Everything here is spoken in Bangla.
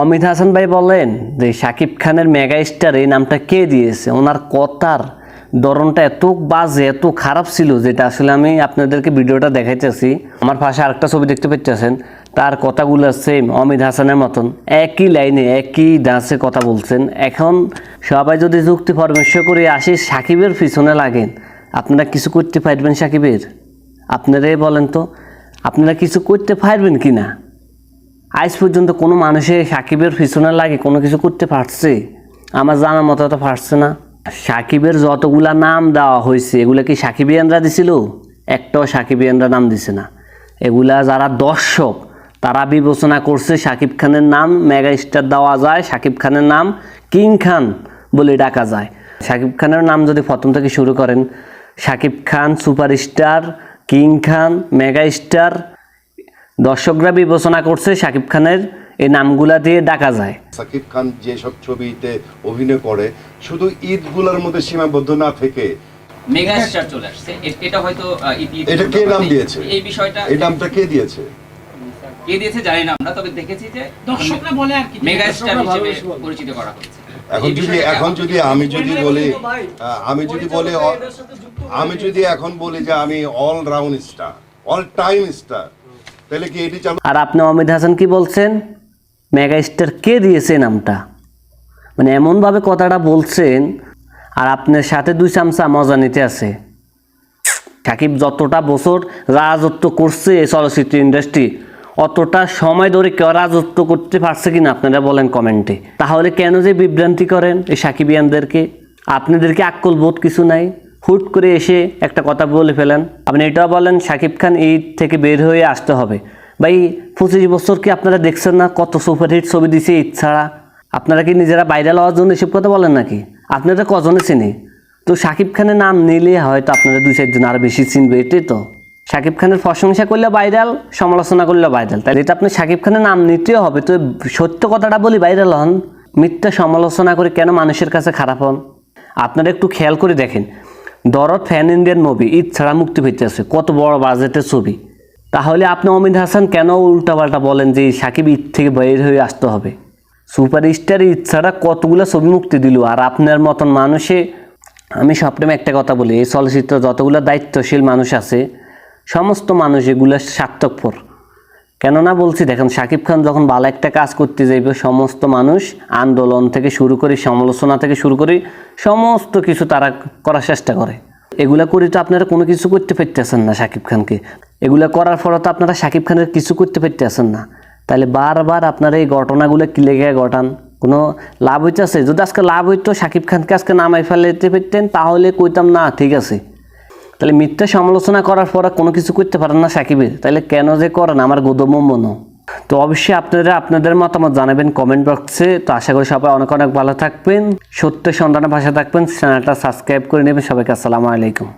অমিত হাসান ভাই বলেন যে শাকিব খানের মেগা স্টার এই নামটা কে দিয়েছে? ওনার কথার ধরনটা এত বাজে, এত খারাপ ছিল যেটা আসলে আমি আপনাদেরকে ভিডিওটা দেখাইতেছি। আমার পাশে আরেকটা ছবি দেখতে পাচ্ছেন তার কথাগুলো সেম অমিত হাসানের মতন। একই লাইনে, একই ডান্সে কথা বলছেন। এখন সবাই যদি যুক্তি পরামর্শ করে আসি সাকিবের পিছনে লাগেন, আপনারা কিছু করতে পারবেন সাকিবের? আপনারাই বলেন তো, আপনারা কিছু করতে পারবেন কি না আজ পর্যন্ত কোনো মানুষে সাকিবের পিছনে লাগে কোনো কিছু করতে পারছে? আমার জানার মতো তো পারছে না। সাকিবের যতগুলা নাম দেওয়া হয়েছে, এগুলা কি সাকিবিয়ানরা দিছিল? একটাও সাকিবিয়ানরা নাম দিছে না। এগুলা যারা দর্শক, তারা বিবেচনা করছে সাকিব খানের নাম মেগা স্টার দেওয়া যায়, সাকিব খানের নাম কিং খান বলে ডাকা যায়। সাকিব খানের নাম যদি প্রথম থেকে শুরু করেন, Shakib Khan superstar, king Khan mega star দর্শকরা বিবেচনা করছে শাকিব খানের এই নামগুলা দিয়ে ডাকা যায়। সাকিব খান যেসব ছবিতে অভিনয় করে শুধু ঈদগুলোর মধ্যে সীমাবদ্ধ না থেকে মেগা স্টার চলে আসছে। এটা হয়তো এটা কে নাম দিয়েছে? এই বিষয়টা এই নামটা কে দিয়েছে? কে দিয়েছে জানি না আমরা তবে দেখেছি যে দর্শকরা বলে আর কি মেগা স্টার হিসেবে পরিচিত করা হচ্ছে এখন যদি এখন যদি আমি যদি বলি আহ, আমি যদি বলি আমি যদি এখন বলি যে আমি all round star all time star তাহলে কি এটি চালু আর আপনি অমিত হাসান কি বলছেন? মেগা স্টার কে দিয়েছে নামটা? মানে এমনভাবে কথাটা বলছেন, আর আপনার সাথে দুই চামচা মজা নিতে আছে। সাকিব যতটা বছর রাজত্ব করছে এই চলচ্চিত্র ইন্ডাস্ট্রি অতটা সময় ধরে কেউ রাজত্ব করতে পারছে কিনা আপনারা বলেন কমেন্টে। তাহলে কেন যে বিভ্রান্তি করেন এই সাকিবিয়ানদেরকে? আপনাদেরকে আক্কল বোধ কিছু নাই? হুট করে এসে একটা কথা বলে ফেলেন। আপনি এটাও বলেন, সাকিব খান ঈদ থেকে বের হয়ে আসতে হবে। ভাই, পঁচিশ বছর কি আপনারা দেখছেন না কত সুপারহিট ছবি দিছে ঈদ ছাড়া? আপনারা কি নিজেরা ভাইরাল হওয়ার জন্য এসব কথা বলেন নাকি? আপনারা কজনে চিনি? তো শাকিব খানের নাম নিলে হয়তো আপনারা দুই চারজন আরও বেশি চিনবে, এটাই তো। শাকিব খানের প্রশংসা করলে ভাইরাল সমালোচনা করলে ভাইরাল তাই এটা আপনি শাকিব খানের নাম নিতেও হবে, তো সত্য কথাটা বলি ভাইরাল হন। মিথ্যা সমালোচনা করে কেন মানুষের কাছে খারাপ হন? আপনারা একটু খেয়াল করে দেখেন। দরদ ফ্যান ইন্ডিয়ান মুভি, ঈদ ছাড়া মুক্তি পেতেছে কত বড় বাজেটের ছবি। তাহলে আপনি অমিত হাসান কেন উল্টাপাল্টা বলেন যে সাকিব ঈদ থেকে বের হয়ে আসতে হবে? সুপারস্টার ঈদ ছাড়া কতগুলো ছবি মুক্তি দিল? আর আপনার মতন মানুষে, আমি সবটাইম একটা কথা বলি, এই চলচ্চিত্র যতগুলো দায়িত্বশীল মানুষ আছে, সমস্ত মানুষ এগুলো স্বার্থকপর কেননা বলছি, দেখেন শাকিব খান যখন ভালো একটা কাজ করতে যাইবে, সমস্ত মানুষ আন্দোলন থেকে শুরু করে, সমালোচনা থেকে শুরু করে, সমস্ত কিছু তারা করার চেষ্টা করে। এগুলা করে তো আপনারা কোনো কিছু করতে পারতেছেন না শাকিব খানকে। এগুলা করার ফলে তো আপনারা শাকিব খানের কিছু করতে পারতেছেন না। তাহলে বারবার আপনারা এই ঘটনাগুলো কি লেগে ঘটান? কোনো লাভ হইতেছে? যদি আজকে লাভ হইতো শাকিব খানকে আজকে নামাই ফেলাইতে পারতেন, তাহলে কইতাম, না, ঠিক আছে। তাহলে মিথ্যা সমালোচনা করার পর কোনো কিছু করতে পারেন না সাকিবের। তাহলে কেন যে করেন? আমার গোদম মনো তো অবশ্যই আপনারা আপনাদের মতামত জানাবেন কমেন্ট বক্সে তো আশা করি সবাই অনেক অনেক ভালো থাকবেন। সত্য সন্ধানের ভাষা থাকবেন। চ্যানেলটা সাবস্ক্রাইব করে নেবেন। সবাইকে আসসালামু আলাইকুম।